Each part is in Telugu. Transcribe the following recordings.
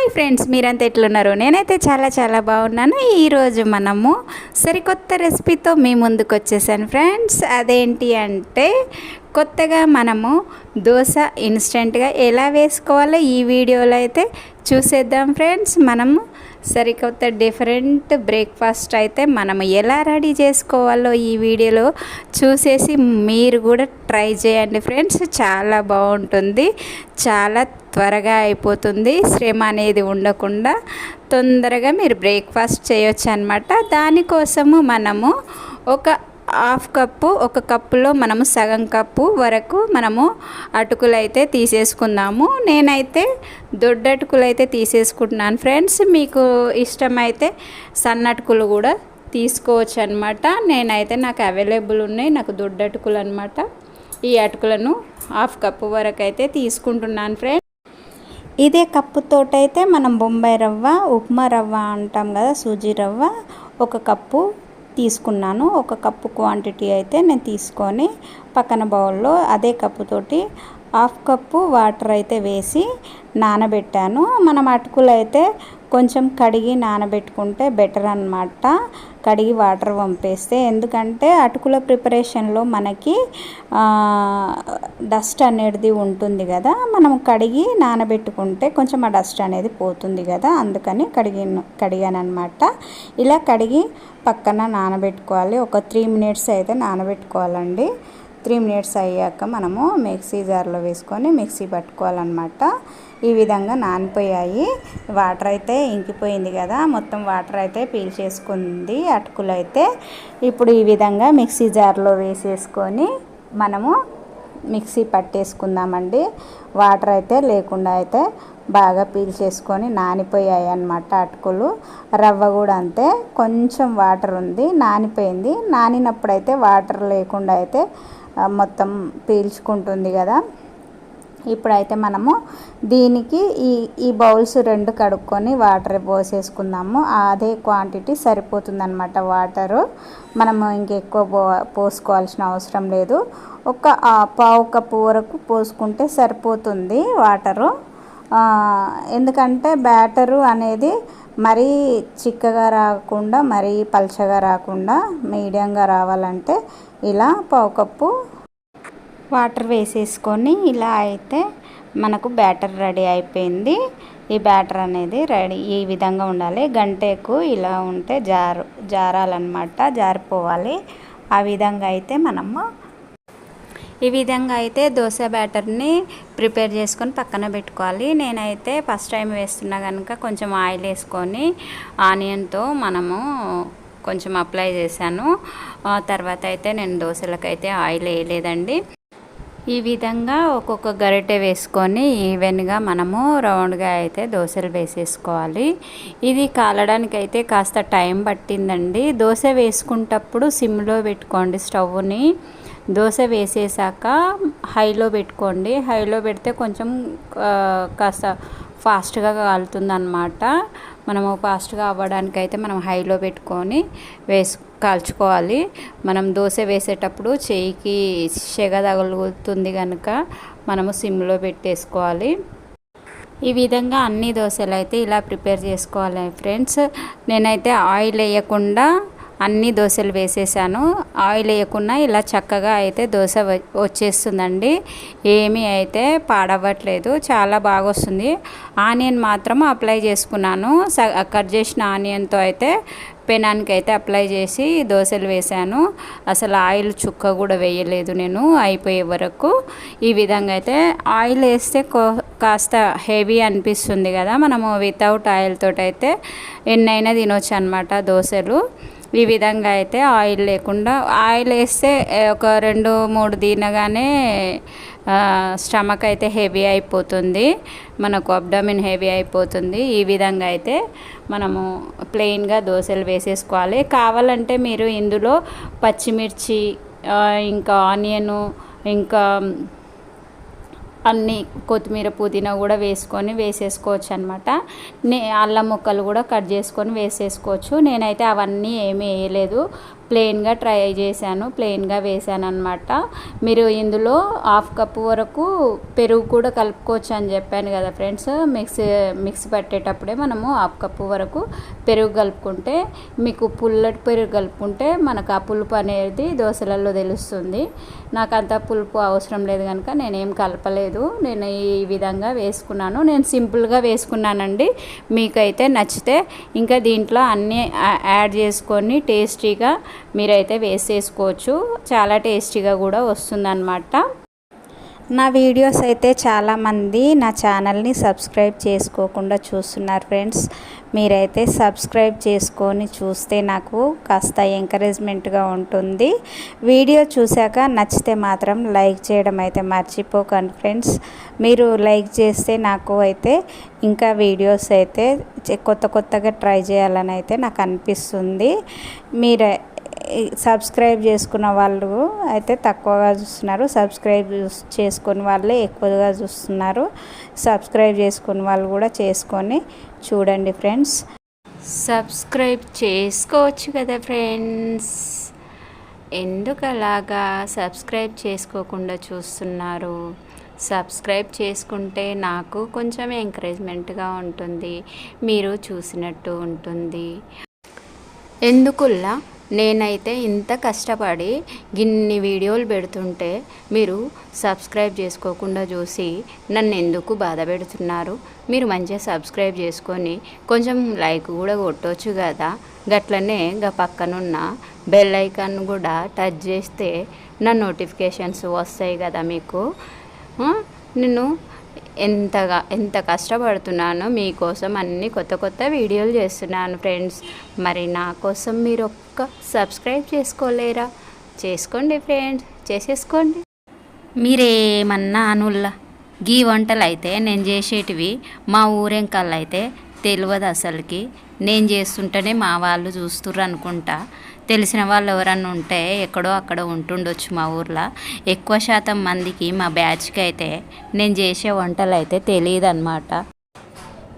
హాయ్ ఫ్రెండ్స్ మీరంతా ఎట్లున్నారు? నేనైతే చాలా చాలా బాగున్నాను. ఈరోజు మనము సరికొత్త రెసిపీతో మీ ముందుకు వచ్చేసాను ఫ్రెండ్స్. అదేంటి అంటే కొత్తగా మనము దోశ ఇన్స్టెంట్గా ఎలా వేసుకోవాలో ఈ వీడియోలో అయితే చూసేద్దాం ఫ్రెండ్స్. మనము సరికొత్త డిఫరెంట్ బ్రేక్ఫాస్ట్ అయితే మనం ఎలా రెడీ చేసుకోవాలో ఈ వీడియోలో చూసేసి మీరు కూడా ట్రై చేయండి ఫ్రెండ్స్. చాలా బాగుంటుంది. చాలా త్వరగా అయిపోతుంది. శ్రమ అనేది ఉండకుండా తొందరగా మీరు బ్రేక్ఫాస్ట్ చేయొచ్చు అనమాట దానికోసము మనము ఒక హాఫ్ కప్పు ఒక కప్పులో మనము సగం కప్పు వరకు మనము అటుకులు అయితే తీసేసుకుందాము. నేనైతే దొడ్డటుకులు అయితే తీసేసుకుంటున్నాను ఫ్రెండ్స్. మీకు ఇష్టమైతే సన్నటుకులు కూడా తీసుకోవచ్చు అనమాట నేనైతే నాకు అవైలబుల్ ఉన్నాయి. నాకు దొడ్డటుకులు అనమాట ఈ అటుకులను హాఫ్ కప్పు వరకు అయితే తీసుకుంటున్నాను ఫ్రెండ్స్. ఇదే కప్పుతోటైతే మనం బొంబాయి రవ్వ ఉప్మా రవ్వ అంటాం కదా సూజీ రవ్వ. ఒక కప్పు తీసుకున్నాను. ఒక కప్పు క్వాంటిటీ అయితే నేను తీసుకొని పక్కన బౌల్లో అదే కప్పుతోటి హాఫ్ కప్పు వాటర్ అయితే వేసి నానబెట్టాను. మనం అటుకులు అయితే కొంచెం కడిగి నానబెట్టుకుంటే బెటర్ అనమాట కడిగి వాటర్ పంపేస్తే. ఎందుకంటే అటుకుల ప్రిపరేషన్లో మనకి డస్ట్ అనేది ఉంటుంది కదా మనం కడిగి నానబెట్టుకుంటే కొంచెం ఆ డస్ట్ అనేది పోతుంది కదా అందుకని కడిగి కడిగాను అనమాట ఇలా కడిగి పక్కన నానబెట్టుకోవాలి. ఒక త్రీ మినిట్స్ అయితే నానబెట్టుకోవాలండి. త్రీ మినిట్స్ అయ్యాక మనము మిక్సీ జార్లో వేసుకొని మిక్సీ పట్టుకోవాలన్నమాట. ఈ విధంగా నానిపోయాయి. వాటర్ అయితే ఇంకిపోయింది కదా మొత్తం వాటర్ అయితే పీల్చేసుకుంది అటుకులు అయితే ఇప్పుడు ఈ విధంగా మిక్సీ జార్లో వేసేసుకొని మనము మిక్సీ పట్టేసుకుందామండి. వాటర్ అయితే లేకుండా అయితే బాగా పీల్చేసుకొని నానిపోయాయి అన్నమాట అటుకులు. రవ్వ కూడా అంతే. కొంచెం వాటర్ ఉంది నానిపోయింది. నానినప్పుడైతే వాటర్ లేకుండా అయితే మొత్తం పీల్చుకుంటుంది కదా. ఇప్పుడైతే మనము దీనికి ఈ ఈ బౌల్స్ రెండు కడుక్కొని వాటర్ పోసేసుకుందాము. అదే క్వాంటిటీ సరిపోతుందన్నమాట వాటరు. మనము ఇంకెక్కువ పో పోసుకోవాల్సిన అవసరం లేదు. ఒక పావు కప్పు వరకు పోసుకుంటే సరిపోతుంది వాటరు. ఎందుకంటే బ్యాటరు అనేది మరీ చిక్కగా రాకుండా మరీ పల్చగా రాకుండా మీడియంగా రావాలంటే ఇలా పావు కప్పు వాటర్ వేసేసుకొని ఇలా అయితే మనకు బ్యాటర్ రెడీ అయిపోయింది. ఈ బ్యాటర్ అనేది రెడీ ఈ విధంగా ఉండాలి. గంటకు ఇలా ఉంటే జారు జారాలన్నమాట జారిపోవాలి. ఆ విధంగా అయితే మనము ఈ విధంగా అయితే దోశ బ్యాటర్ని ప్రిపేర్ చేసుకొని పక్కన పెట్టుకోవాలి. నేనైతే ఫస్ట్ టైం వేస్తున్నా కనుక కొంచెం ఆయిల్ వేసుకొని ఆనియన్తో మనము కొంచెం అప్లై చేశాను. తర్వాత అయితే నేను దోశలకైతే ఆయిల్ వేయలేదండి. ఈ విధంగా ఒక్కొక్క గరిటె వేసుకొని ఈవెన్గా మనము రౌండ్గా అయితే దోశలు వేసేసుకోవాలి. ఇది కాలడానికి అయితే కాస్త టైం పట్టిందండి. దోశ వేసుకుంటప్పుడు సిమ్లో పెట్టుకోండి స్టవ్ని దోశ వేసేసాక హైలో పెట్టుకోండి. హైలో పెడితే కొంచెం కాస్త ఫాస్ట్గా కాలుతుంది అనమాట మనము ఫాస్ట్గా అవ్వడానికి అయితే మనం హైలో పెట్టుకొని వేసు కాల్చుకోవాలి. మనం దోశ వేసేటప్పుడు చేయికి చెగ తగులుతుంది కనుక మనము సిమ్లో పెట్టేసుకోవాలి. ఈ విధంగా అన్ని దోశలు అయితే ఇలా ప్రిపేర్ చేసుకోవాలి ఫ్రెండ్స్. నేనైతే ఆయిల్ వేయకుండా అన్ని దోశలు వేసేసాను. ఆయిల్ వేయకుండా ఇలా చక్కగా అయితే దోశ వచ్చేస్తుందండి. ఏమీ అయితే పాడవ్వట్లేదు. చాలా బాగా వస్తుంది ఆనియన్ మాత్రం అప్లై చేసుకున్నాను. కట్ చేసిన ఆనియన్తో అయితే పెనానికి అయితే అప్లై చేసి దోశలు వేసాను. అసలు ఆయిల్ చుక్క కూడా వేయలేదు నేను అయిపోయే వరకు. ఈ విధంగా అయితే ఆయిల్ వేస్తే కాస్త హెవీ అనిపిస్తుంది కదా. మనము వితౌట్ ఆయిల్ తోటైతే అయితే ఎన్నైనా తినొచ్చు అనమాట దోశలు. ఈ విధంగా అయితే ఆయిల్ లేకుండా ఆయిల్ వేస్తే ఒక రెండు మూడు తినగానే స్టమక్ అయితే హెవీ అయిపోతుంది. మనకు అబ్డమిన్ హెవీ అయిపోతుంది. ఈ విధంగా అయితే మనము ప్లెయిన్గా దోశలు వేసేసుకోవాలి. కావాలంటే మీరు ఇందులో పచ్చిమిర్చి ఇంకా ఆనియను ఇంకా అన్ని కొత్తిమీర పుదీనా కూడా వేసుకొని వేసేసుకోవచ్చు అనమాట నే అల్లం ముక్కలు కూడా కట్ చేసుకొని వేసేసుకోవచ్చు. నేనైతే అవన్నీ ఏమీ వేయలేదు. ప్లెయిన్గా ట్రై చేశాను. ప్లెయిన్గా వేసాను అనమాట మీరు ఇందులో హాఫ్ కప్ వరకు పెరుగు కూడా కలుపుకోవచ్చు అని చెప్పాను కదా ఫ్రెండ్స్. మిక్స్ మిక్స్ పట్టేటప్పుడే మనము హాఫ్ కప్ వరకు పెరుగు కలుపుకుంటే మీకు పుల్లటి పెరుగు కలుపుకుంటే మనకు ఆ పులుపు అనేది దోశలలో తెలుస్తుంది. నాకు అంత పులుపు అవసరం లేదు కనుక నేనేం కలపలేదు. నేను ఈ విధంగా వేసుకున్నాను. నేను సింపుల్గా వేసుకున్నానండి. మీకైతే నచ్చితే ఇంకా దీంట్లో అన్నీ యాడ్ చేసుకొని టేస్టీగా మీరైతే వేసేసుకోవచ్చు. చాలా టేస్టీగా కూడా వస్తుందన్నమాట. నా వీడియోస్ అయితే చాలామంది నా ఛానల్ని సబ్స్క్రైబ్ చేసుకోకుండా చూస్తున్నారు ఫ్రెండ్స్. మీరైతే సబ్స్క్రైబ్ చేసుకొని చూస్తే నాకు కాస్త ఎంకరేజ్మెంట్గా ఉంటుంది. వీడియో చూశాక నచ్చితే మాత్రం లైక్ చేయడం అయితే మర్చిపోకండి ఫ్రెండ్స్. మీరు లైక్ చేస్తే నాకు అయితే ఇంకా వీడియోస్ అయితే కొత్త కొత్తగా ట్రై చేయాలని అయితే నాకు అనిపిస్తుంది. మీరే సబ్స్క్రైబ్ చేసుకున్న వాళ్ళు అయితే తక్కువగా చూస్తున్నారు. సబ్స్క్రైబ్ చేసుకుని వాళ్ళే ఎక్కువగా చూస్తున్నారు. సబ్స్క్రైబ్ చేసుకున్న వాళ్ళు కూడా చేసుకొని చూడండి ఫ్రెండ్స్. సబ్స్క్రైబ్ చేసుకోవచ్చు కదా ఫ్రెండ్స్. ఎందుకు అలాగా సబ్స్క్రైబ్ చేసుకోకుండా చూస్తున్నారు? సబ్స్క్రైబ్ చేసుకుంటే నాకు కొంచెం ఎంకరేజ్మెంట్గా ఉంటుంది. మీరు చూసినట్టు ఉంటుంది. ఎందుకుల్లా? నేనైతే ఇంత కష్టపడి గిన్ని వీడియోలు పెడుతుంటే మీరు సబ్స్క్రైబ్ చేసుకోకుండా చూసి నన్ను ఎందుకు బాధ పెడుతున్నారు? మీరు మంచిగా సబ్స్క్రైబ్ చేసుకొని కొంచెం లైక్ కూడా కొట్టవచ్చు కదా. గట్లనే గా పక్కనున్న బెల్ ఐకాన్ కూడా టచ్ చేస్తే నా నోటిఫికేషన్స్ వస్తాయి కదా మీకు. నేను ఎంతగా ఎంత కష్టపడుతున్నానో మీకోసం అన్ని కొత్త కొత్త వీడియోలు చేస్తున్నాను ఫ్రెండ్స్. మరి నా కోసం మీరు ఒక్క సబ్స్క్రైబ్ చేసుకోలేరా? చేసుకోండి ఫ్రెండ్స్ చేసేసుకోండి. మీరేమన్నా అనుల్లా గీ వంటలు అయితే నేను చేసేటివి మా ఊరెంకల్ అయితే తెలియదు అసలుకి నేను చేస్తుంటేనే మా వాళ్ళు చూస్తుర్రు అనుకుంటా తెలిసిన వాళ్ళు ఎవరన్నా ఉంటే ఎక్కడో అక్కడ ఉంటుండొచ్చు మా ఊర్లో. ఎక్కువ శాతం మందికి మా బ్యాచ్కి అయితే నేను చేసే వంటలు అయితే తెలియదు అనమాట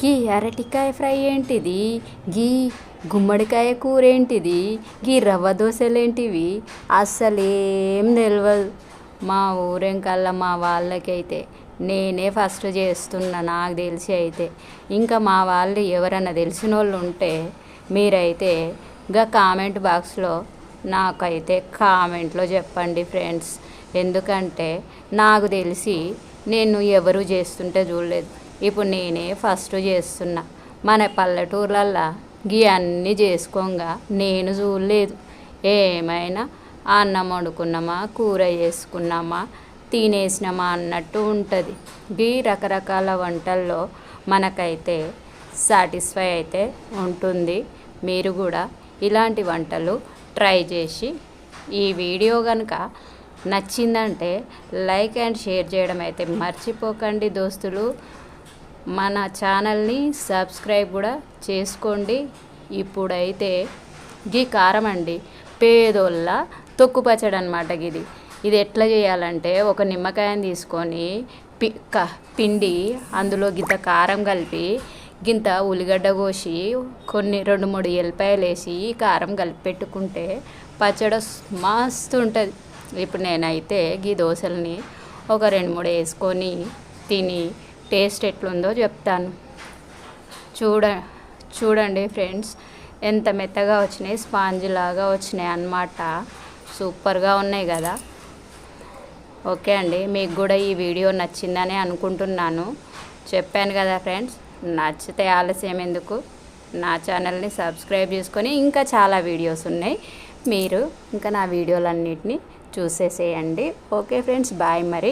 గీ అరటికాయ ఫ్రై ఏంటిది? గీ గుమ్మడికాయ కూర ఏంటిది? గీ రవ్వ దోశలేంటివి? అస్సలేం తెలియదు మా ఊరెంకల్లా మా వాళ్ళకైతే నేనే ఫస్ట్ చేస్తున్నా నాకు తెలిసి అయితే. ఇంకా మా వాళ్ళు ఎవరన్నా తెలిసిన వాళ్ళు ఉంటే మీరైతే ఇంకా కామెంట్ బాక్స్లో నాకైతే కామెంట్లో చెప్పండి ఫ్రెండ్స్. ఎందుకంటే నాకు తెలిసి నేను ఎవరు చేస్తుంటే చూడలేదు. ఇప్పుడు నేనే ఫస్ట్ చేస్తున్నా. మన పల్లెటూర్లల్లో గీ అన్నీ చేసుకోగా నేను చూడలేదు. ఏమైనా అన్నం వండుకున్నామా కూర చేసుకున్నామా తినేసినామా అన్నట్టు ఉంటుంది. గీ రకరకాల వంటల్లో మనకైతే సాటిస్ఫై అయితే ఉంటుంది. మీరు కూడా ఇలాంటి వంటలు ట్రై చేసి ఈ వీడియో కనుక నచ్చిందంటే లైక్ అండ్ షేర్ చేయడం అయితే మర్చిపోకండి దోస్తులు. మన ఛానల్ని సబ్స్క్రైబ్ కూడా చేసుకోండి. ఇప్పుడైతే గీ కారం అండి. పేదోళ్ళ తొక్కు పచ్చడి అనమాట ఇది ఇది ఎట్లా చేయాలంటే ఒక నిమ్మకాయని తీసుకొని పి పిండి అందులో గింత కారం కలిపి గింత ఉల్లిగడ్డ కోసి కొన్ని రెండు మూడు ఎల్లిపాయలు వేసి కారం కలిపి పెట్టుకుంటే పచ్చడి మస్తు ఉంటుంది. ఇప్పుడు నేనైతే గీ దోశల్ని ఒక రెండు మూడు వేసుకొని తిని టేస్ట్ ఎట్లుందో చెప్తాను. చూడ చూడండి ఫ్రెండ్స్ ఎంత మెత్తగా వచ్చినాయి స్పాంజ్ లాగా వచ్చినాయి అన్నమాట. సూపర్గా ఉన్నాయి కదా. ఓకే అండి మీకు కూడా ఈ వీడియో నచ్చిందనే అనుకుంటున్నాను. చెప్పాను కదా ఫ్రెండ్స్ నచ్చితే ఆలస్యం ఎందుకు? నా ఛానల్ని సబ్స్క్రైబ్ చేసుకొని ఇంకా చాలా వీడియోస్ ఉన్నాయి. మీరు ఇంకా నా వీడియోలన్నిటిని చూసేసేయండి. ఓకే ఫ్రెండ్స్ బాయ్ మరి.